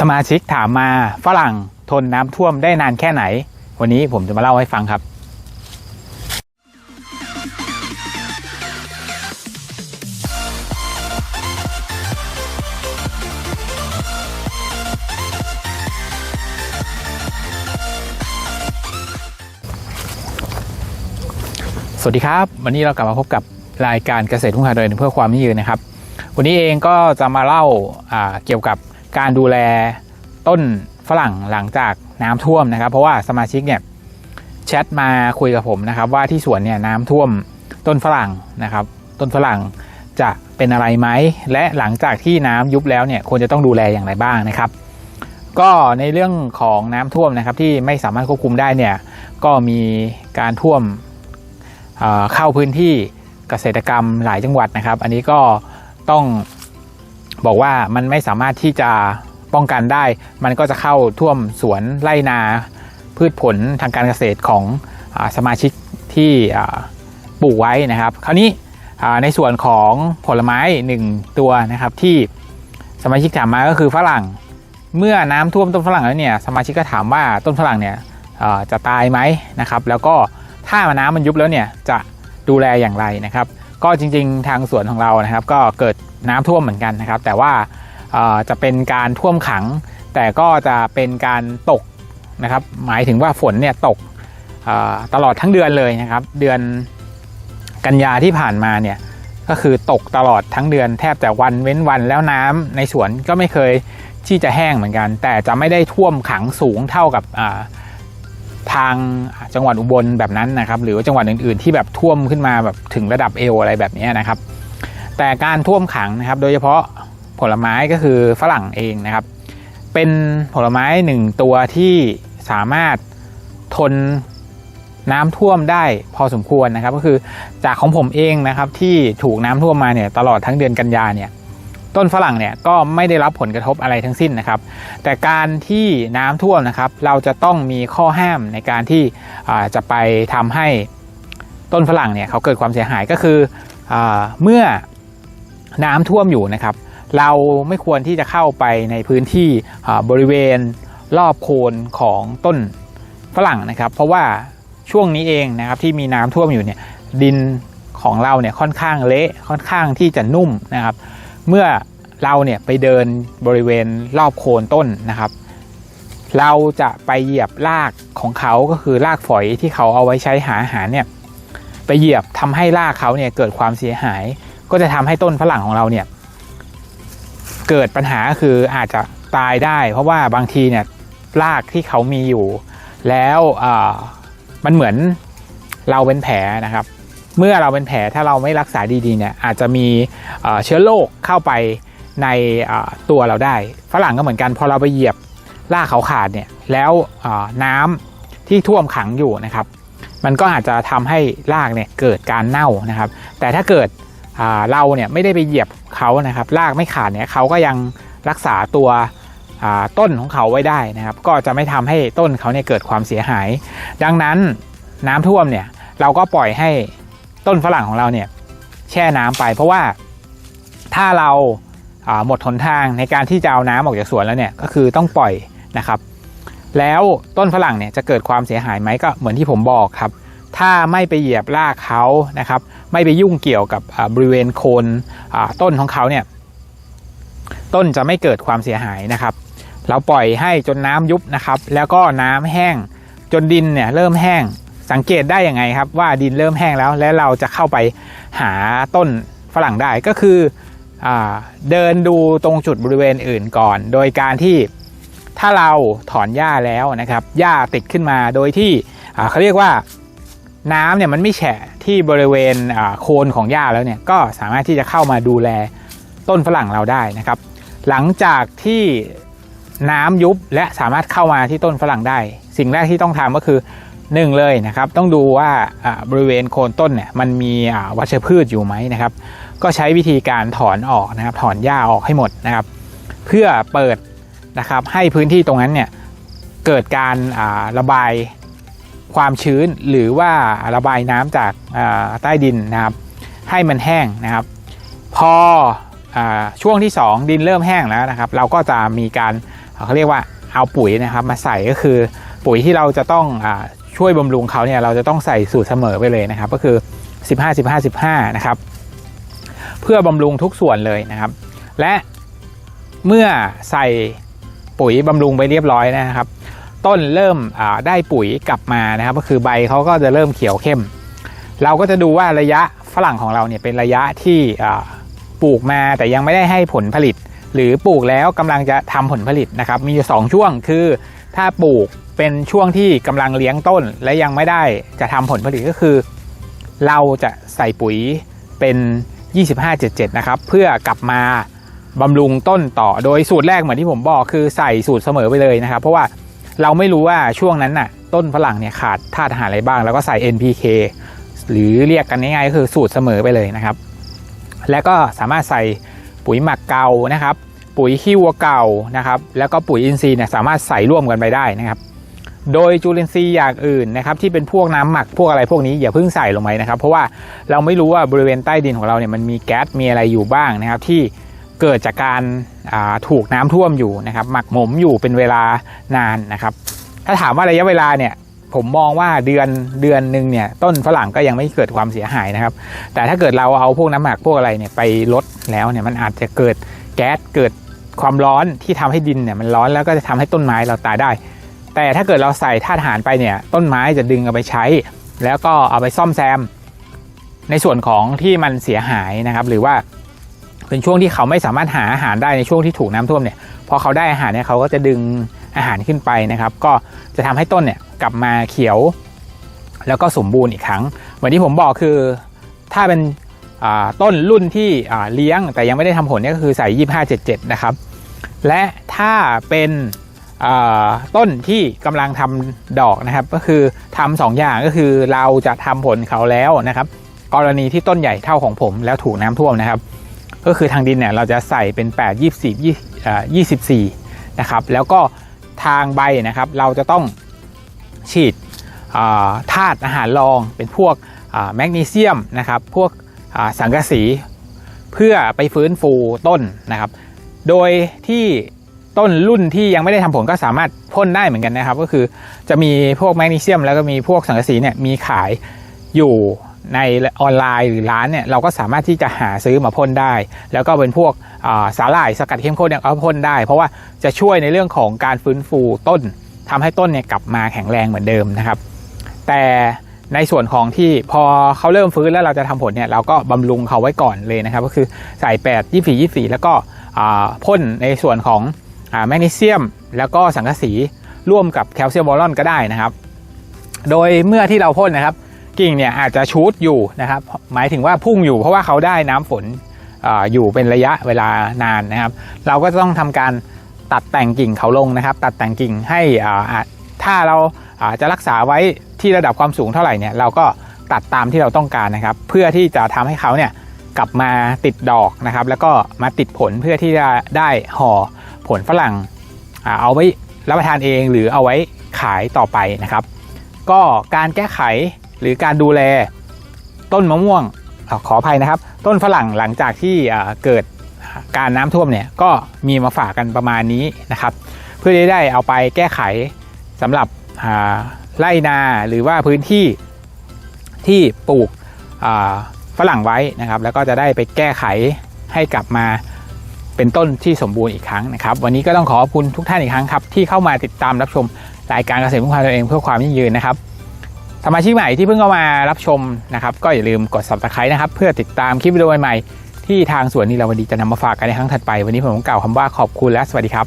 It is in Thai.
สมาชิกถามมาฝรั่งทนน้ำท่วมได้นานแค่ไหน วันนี้ผมจะมาเล่าให้ฟังครับ สวัสดีครับ วันนี้เรากลับมาพบกับรายการเกษตรทุ่งคาเดินเพื่อความยั่งยืนนะครับ วันนี้เองก็จะมาเล่าอ่าเกี่ยวกับ การดูแลต้นฝรั่งหลังจากน้ำท่วมนะครับ เพราะว่าสมาชิกเนี่ยแชทมาคุยกับผมนะครับ ว่าที่สวนเนี่ยน้ำท่วมต้นฝรั่งนะครับ ต้นฝรั่งจะเป็นอะไรไหมและหลังจากที่น้ำยุบแล้วเนี่ยควรจะต้องดูแลอย่างไรบ้างนะครับ ก็ในเรื่องของน้ำท่วมนะครับที่ไม่สามารถควบคุมได้เนี่ยก็มีการท่วมเเข้าพื้นที่เกษตรกรรมหลายจังหวัดนะครับ อันนี้ก็ต้อง บอกว่ามันไม่สามารถที่จะป้องกันได้ มันก็จะเข้าท่วมสวนไร่นา พืชผลทางการเกษตรของอสมาชิกที่ปลูกไว้นะครับ คราวนี้ในส่วนของผลไม้หนึ่งตัวนะครับที่สมาชิกถามมาก็คือฝรั่ง เมื่อน้ำท่วมต้นฝรั่งแล้วเนี่ยสมาชิกก็ถามว่าต้นฝรั่งเนี่ยจะตายไหมนะครับแล้วก็ถ้าน้ำมันยุบแล้วเนี่ยจะดูแลอย่างไรนะครับ ก็จริงๆทางสวนของเรานะครับ ก็เกิด น้ำท่วมเหมือนกันนะครับ แต่ว่าจะเป็นการท่วมขัง แต่ก็จะเป็นการตกนะครับ หมายถึงว่าฝนเนี่ยตกตลอดทั้งเดือนเลยนะครับ เดือนกันยาที่ผ่านมาเนี่ยก็คือตกตลอดทั้งเดือนแทบจะวันเว้นวันแล้วน้ำในสวนก็ไม่เคยที่จะแห้งเหมือนกัน แต่จะไม่ได้ท่วมขังสูงเท่ากับทางจังหวัดอุบลแบบนั้นนะครับ หรือว่าจังหวัดอื่นๆ ที่แบบท่วมขึ้นมาแบบถึงระดับเอวอะไรแบบนี้นะครับ แต่การท่วมขังนะครับ โดยเฉพาะผลไม้ก็คือฝรั่งเองนะครับ เป็นผลไม้หนึ่งตัวที่สามารถทนน้ำท่วมได้พอสมควรนะครับ ก็คือจากของผมเองนะครับที่ถูกน้ำท่วมมาเนี่ยตลอดทั้งเดือนกันยาเนี่ยต้นฝรั่งเนี่ยก็ไม่ได้รับผลกระทบอะไรทั้งสิ้นนะครับ แต่การที่น้ำท่วมนะครับ เราจะต้องมีข้อห้ามในการที่จะไปทำให้ต้นฝรั่งเนี่ยเขาเกิดความเสียหายก็คืออเมื่อ น้ำท่วมอยู่นะครับ เราไม่ควรที่จะเข้าไปในพื้นที่บริเวณรอบโคนของต้นฝรั่งนะครับ เพราะว่าช่วงนี้เองนะครับที่มีน้ำท่วมอยู่เนี่ยดินของเราเนี่ยค่อนข้างเละค่อนข้างที่จะนุ่มนะครับ เมื่อเราเนี่ยไปเดินบริเวณรอบโคนต้นนะครับ เราจะไปเหยียบรากของเขาก็คือรากฝอยที่เขาเอาไว้ใช้หาอาหารเนี่ยไปเหยียบทำให้รากเขาเนี่ยเกิดความเสียหาย ก็จะทำให้ต้นฝรั่งของเราเนี่ยเกิดปัญหาคืออาจจะตายได้ เพราะว่าบางทีเนี่ยรากที่เขามีอยู่ แล้วมันเหมือนเราเป็นแผลนะครับ เมื่อเราเป็นแผลถ้าเราไม่รักษาดีๆเนี่ยอาจจะมีเชื้อโรคเข้าไปในตัวเราได้ ฝรั่งก็เหมือนกันพอเราไปเหยียบรากเขาขาดเนี่ยแล้วน้ำที่ท่วมขังอยู่นะครับ มันก็อาจจะทำให้รากเนี่ยเกิดการเน่านะครับ แต่ถ้าเกิด เราเนี่ยไม่ได้ไปเหยียบเขานะครับรากไม่ขาดเนี่ยเขาก็ยังรักษาตัวต้นของเขาไว้ได้นะครับ ก็จะไม่ทำให้ต้นเขาเนี่ยเกิดความเสียหาย ดังนั้นน้ำท่วมเนี่ยเราก็ปล่อยให้ต้นฝรั่งของเราเนี่ยแช่น้ำไป เพราะว่าถ้าเราาหมดหนทางในการที่จะเอาน้ำออกจากสวนแล้วเนี่ยก็คือต้องปล่อยนะครับ แล้วต้นฝรั่งเนี่ยจะเกิดความเสียหายไหมก็เหมือนที่ผมบอกครับ ถ้าไม่ไปเหยียบรากเขานะครับ ไม่ไปยุ่งเกี่ยวกับบริเวณโคนต้นของเขาเนี่ย ต้นจะไม่เกิดความเสียหายนะครับ เราปล่อยให้จนน้ำยุบนะครับ แล้วก็น้ำแห้งจนดินเนี่ยเริ่มแห้งสังเกตได้ยังไงครับว่าดินเริ่มแห้งแล้ว และเราจะเข้าไปหาต้นฝรั่งได้ก็คืออเดินดูตรงจุดบริเวณอื่นก่อน โดยการที่ถ้าเราถอนหญ้าแล้วนะครับหญ้าติดขึ้นมาโดยที่เขาเรียกว่า น้ำเนี่ยมันไม่แฉะที่บริเวณโคนของหญ้าแล้วเนี่ยก็สามารถที่จะเข้ามาดูแลต้นฝรั่งเราได้นะครับ หลังจากที่น้ำยุบและสามารถเข้ามาที่ต้นฝรั่งได้ สิ่งแรกที่ต้องทำก็คือหนึ่งเลยนะครับ ต้องดูว่าบริเวณโคนต้นเนี่ยมันมีวัชพืชอยู่ไหมนะครับ ก็ใช้วิธีการถอนออกนะครับ ถอนหญ้าออกให้หมดนะครับ เพื่อเปิดนะครับให้พื้นที่ตรงนั้นเนี่ยเกิดการระบาย ความชื้นหรือว่าระบายน้ำจากาใต้ดินนะครับ ให้มันแห้งนะครับพออช่วงที่ 2 ดินเริ่มแห้งแล้วนะครับ เราก็จะมีการเขาเรียกว่าเอาปุ๋ยนะครับ มาใส่ก็คือปุ๋ยที่เราจะต้องอช่วยบำรุงเขาเนี่ยเราจะต้องใส่สูตรเสมอไปเลยนะครับ ก็คือ 15 15 15 นะครับ เพื่อบำรุงทุกส่วนเลยนะครับ และเมื่อใส่ปุ๋ยบำรุงไปเรียบร้อยนะครับ ต้นเริ่มได้ปุ๋ยกลับมานะครับ ก็คือใบเขาก็จะเริ่มเขียวเข้ม เราก็จะดูว่าระยะฝรั่งของเราเนี่ยเป็นระยะที่ปลูกมาแต่ยังไม่ได้ให้ผลผลิต หรือปลูกแล้วกำลังจะทำผลผลิตนะครับ มีอยู่สองช่วงคือถ้าปลูกเป็นช่วงที่กำลังเลี้ยงต้น และยังไม่ได้จะทำผลผลิตก็คือ เราจะใส่ปุ๋ยเป็น 2577 นะครับ เพื่อกลับมาบำรุงต้นต่อโดยสูตรแรกเหมือนที่ผมบอกคือใส่สูตรเสมอไปเลยนะครับ เพราะว่า เราไม่รู้ว่าช่วงนั้นน่ะ ต้นฝรั่งเนี่ยขาดธาตุอาหารอะไรบ้าง แล้วก็ใส่ NPK หรือเรียกกันง่ายๆก็คือสูตรเสมอไปเลยนะครับ และก็สามารถใส่ปุ๋ยหมักเก่านะครับ ปุ๋ยขี้วัวเก่านะครับ แล้วก็ปุ๋ยอินทรีย์เนี่ยสามารถใส่ร่วมกันไปได้นะครับ โดยจุลินทรีย์อย่างอื่นนะครับ ที่เป็นพวกน้ำหมักพวกอะไรพวกนี้อย่าเพิ่งใส่ลงไปนะครับ เพราะว่าเราไม่รู้ว่าบริเวณใต้ดินของเราเนี่ยมันมีแก๊สมีอะไรอยู่บ้างนะครับ ที่ เกิดจากการถูกน้ำท่วมอยู่นะครับ หมักหมมอยู่เป็นเวลานานนะครับ ถ้าถามว่าระยะเวลาเนี่ยผมมองว่าเดือนเดือนหนึ่งเนี่ยต้นฝรั่งก็ยังไม่เกิดความเสียหายนะครับ แต่ถ้าเกิดเราเอาพวกน้ำหมักพวกอะไรเนี่ยไปลดแล้วเนี่ยมันอาจจะเกิดแก๊สเกิดความร้อนที่ทำให้ดินเนี่ยมันร้อนแล้วก็จะทำให้ต้นไม้เราตายได้ แต่ถ้าเกิดเราใส่ธาตุอาหารไปเนี่ยต้นไม้จะดึงเอาไปใช้ แล้วก็เอาไปซ่อมแซม ในส่วนของที่มันเสียหายนะครับ หรือว่า เป็นช่วงที่เขาไม่สามารถหาอาหารได้ในช่วงที่ถูกน้ำท่วมเนี่ยพอเขาได้อาหารเนี่ยเขาก็จะดึงอาหารขึ้นไปนะครับ ก็จะทำให้ต้นเนี่ยกลับมาเขียว แล้วก็สมบูรณ์อีกครั้งเหมือนที่ผมบอกคือ ถ้าเป็นต้นรุ่นที่เลี้ยงแต่ยังไม่ได้ทำผลเนี่ยก็คือใส่ 2577 นะครับ และถ้าเป็นต้นที่กำลังทำดอกนะครับ ก็คือทำสองอย่างก็คือเราจะทำผลเขาแล้วนะครับ กรณีที่ต้นใหญ่เท่าของผมแล้วถูกน้ำท่วมนะครับ ก็คือทางดินเนี่ยเราจะใส่เป็น 8 24 24นะครับแล้วก็ทางใบนะครับเราจะต้องฉีดธาตุอาหารรองเป็นพวกแมกนีเซียมนะครับพวกสังกะสีเพื่อไปฟื้นฟูต้นนะครับ โดยที่ต้นรุ่นที่ยังไม่ได้ทำผลก็สามารถพ่นได้เหมือนกันนะครับ ก็คือจะมีพวกแมกนีเซียมแล้วก็มีพวกสังกะสีเนี่ยมีขายอยู่ ในออนไลน์หรือร้านเนี่ยเราก็สามารถที่จะหาซื้อมาพ่นได้ แล้วก็เป็นพวกสาหร่ายสกัดเข้มข้นเนี่ยเอาพ่นได้ เพราะว่าจะช่วยในเรื่องของการฟื้นฟูต้นทำให้ต้นเนี่ยกลับมาแข็งแรงเหมือนเดิมนะครับ แต่ในส่วนของที่พอเขาเริ่มฟื้นแล้วเราจะทำผลเนี่ยเราก็บำรุงเขาไว้ก่อนเลยนะครับ ก็คือใส่8 24 24 แล้วก็พ่นในส่วนของแมกนีเซียม แล้วก็สังกะสีร่วมกับแคลเซียมบอลอนก็ได้นะครับ โดยเมื่อที่เราพ่นนะครับ กิ่งเนี่ยอาจจะชูดอยู่นะครับหมายถึงว่าพุ่งอยู่เพราะว่าเขาได้น้ำฝนออยู่เป็นระยะเวลานานนะครับ เราก็ต้องทำการตัดแต่งกิ่งเขาลงนะครับ ตัดแต่งกิ่งให้ถ้าเราจะรักษาไว้ที่ระดับความสูงเท่าไหร่เนี่ยเราก็ตัดตามที่เราต้องการนะครับ เพื่อที่จะทำให้เขาเนี่ยกลับมาติดดอกนะครับ แล้วก็มาติดผลเพื่อที่จะได้ห่อผลฝรั่งเอาไว้รับประทานเองหรือเอาไว้ขายต่อไปนะครับ ก็การแก้ไข หรือการดูแลต้นมะม่วงอขออภัยนะครับ ต้นฝรั่งหลังจากที่เกิดการน้ำท่วมเนี่ยก็มีมาฝากกันประมาณนี้นะครับ เพื่อได้เอาไปแก้ไขสำหรับไร่นาหรือว่าพื้นที่ที่ปลูกฝรั่งไว้นะครับ แล้วก็จะได้ไปแก้ไขให้กลับมาเป็นต้นที่สมบูรณ์อีกครั้งนะครับ วันนี้ก็ต้องขอขอบคุณทุกท่านอีกครั้งครับ ที่เข้ามาติดตามรับชมรายการเกษตรพึ่งพาตัวเองเพื่อความยั่งยืนนะครับ สมาชิกใหม่ที่เพิ่งเข้ามารับชมนะครับ ก็อย่าลืมกด subscribe นะครับ เพื่อติดตามคลิปวิดีโอใหม่ๆที่ทางสวนนิราวดีจะนำมาฝากกันในครั้งถัดไป วันนี้ผมกล่าวคำว่าขอบคุณและสวัสดีครับ